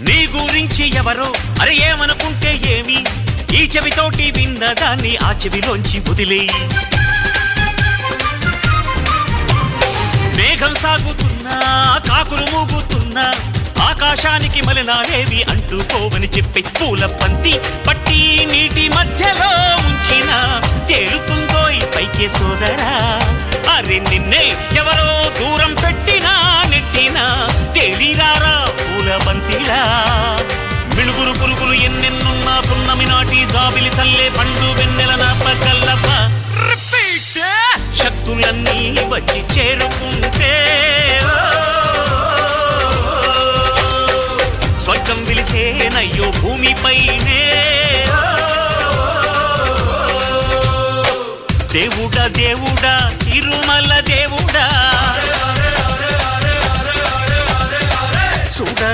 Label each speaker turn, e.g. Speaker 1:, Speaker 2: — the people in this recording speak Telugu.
Speaker 1: నీ గురించి ఎవరో అరే ఏమనుకుంటే ఏమి? ఈ చెవితోటి విన్నదాన్ని ఆ చెవిలోంచి వదిలే. మేఘం సాగుతున్నా కాకులు మూగుతున్నా ఆకాశానికి మలినాలేవి పోవని చెప్పి పూల పంతి పట్టి నీటి మధ్యలో ఉంచిన తేలుతుందో ఈ పైకే సోదరా. అరే నిన్నే ఎవరో దూరం పెట్టినా నెట్టినా తేలిరారా జాబిలి చల్లే పండు వెన్నెల నా శక్తులన్నీ వచ్చి చేరుకుంటే. స్వర్గం విలిసేనయ్యో భూమిపైనే. దేవుడా దేవుడా దేవుడా